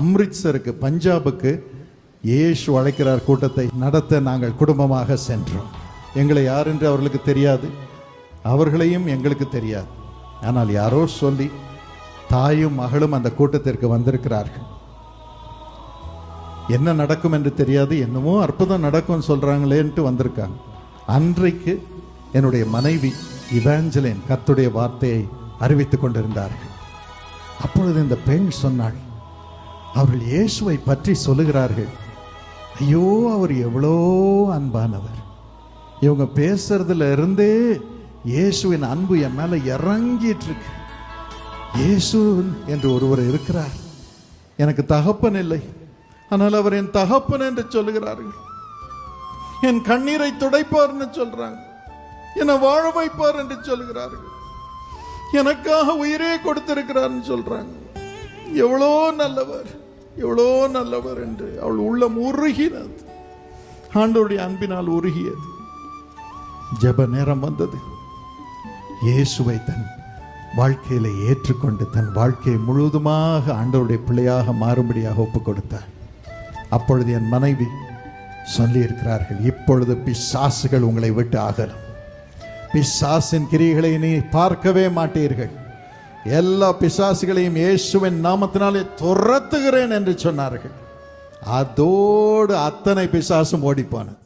அம்ரித்சருக்கு பஞ்சாபுக்கு ஏஷ் அழைக்கிறார் கூட்டத்தை நடத்த நாங்கள் குடும்பமாக சென்றோம். எங்களை யார் என்று அவர்களுக்கு தெரியாது. அவர்களையும் எங்களுக்கு தெரியாது. ஆனால் யாரோ சொல்லி தாயும் மகளும் அந்த கூட்டத்திற்கு வந்திருக்கிறார்கள். என்ன நடக்கும் என்று தெரியாது. என்னமோ அற்புதம் நடக்கும்னு சொல்கிறாங்களேன்ட்டு வந்திருக்காங்க. அன்றைக்கு என்னுடைய மனைவி இவாஞ்சலின் கத்துடைய வார்த்தையை அறிவித்துக் கொண்டிருந்தார்கள். அப்பொழுது இந்த பெண் சொன்னாள் அவர்கள் இயேசுவை பற்றி சொல்லுகிறார்கள். ஐயோ அவர் எவ்வளோ அன்பானவர். இவங்க பேசுறதுல இருந்தே இயேசுவின் அன்பு என் மேல இறங்கிட்டு இருக்கு இயேசு என்று ஒருவர் இருக்கிறார். எனக்கு தகப்பன் இல்லை. ஆனால் அவர் என் தகப்பன் என்று சொல்லுகிறார்கள். என் கண்ணீரை துடைப்பார்னு சொல்றாங்க. என்னை வாழ வைப்பார் என்று சொல்கிறார்கள் எனக்காக உயிரே கொடுத்திருக்கிறார்னு சொல்றாங்க. எவ்வளோ நல்லவர். எவ்வளோ நல்லவர் என்று அவள் உள்ளம் உருகினது. ஆண்டோருடைய அன்பினால் உருகியது. ஜெப நேரம் வந்தது. இயேசுவை தன் வாழ்க்கையில ஏற்றுக்கொண்டு தன் வாழ்க்கையை முழுவதுமாக ஆண்டவருடைய பிள்ளையாக மாறும்படியாக ஒப்பு கொடுத்தார் அப்பொழுது என் மனைவி சொல்லியிருக்கிறார்கள் இப்பொழுது பிசாசுகள் உங்களை விட்டு ஆகலாம் பிசாசின் கிரிகளை நீ பார்க்கவே மாட்டீர்கள். எல்லா பிசாசுகளையும் இயேசுவின் நாமத்தினாலே துரத்துகிறேன் என்று சொன்னார்கள். அதோடு அத்தனை பிசாசும் ஓடிப்போனது.